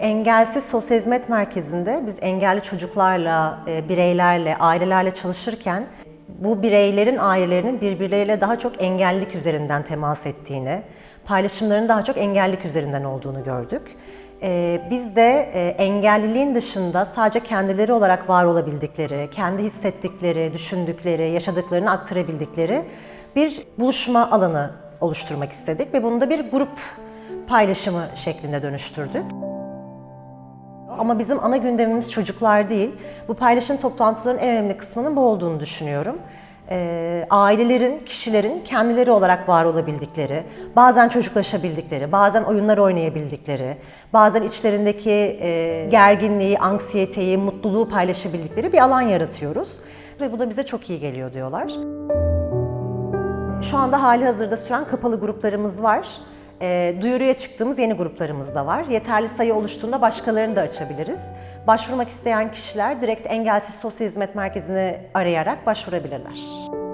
Engelsiz Sosyal Hizmet Merkezi'nde biz engelli çocuklarla, e, bireylerle, ailelerle çalışırken bu bireylerin ailelerinin birbirleriyle daha çok engellilik üzerinden temas ettiğini, paylaşımların daha çok engellilik üzerinden olduğunu gördük. E, Biz de e, engelliliğin dışında sadece kendileri olarak var olabildikleri, kendi hissettikleri, düşündükleri, yaşadıklarını aktarabildikleri bir buluşma alanı oluşturmak istedik ve bunu da bir grup paylaşımı şeklinde dönüştürdük. Ama bizim ana gündemimiz çocuklar değil. Bu paylaşım toplantılarının en önemli kısmının bu olduğunu düşünüyorum. Ee, ailelerin, kişilerin kendileri olarak var olabildikleri, bazen çocuklaşabildikleri, bazen oyunlar oynayabildikleri, bazen içlerindeki e, gerginliği, anksiyeteyi, mutluluğu paylaşabildikleri bir alan yaratıyoruz. Ve bu da bize çok iyi geliyor diyorlar. Şu anda hali hazırda süren kapalı gruplarımız var. E, duyuruya çıktığımız yeni gruplarımız da var. Yeterli sayı oluştuğunda başkalarını da açabiliriz. Başvurmak isteyen kişiler direkt Engelsiz Sosyal Hizmet Merkezi'ni arayarak başvurabilirler.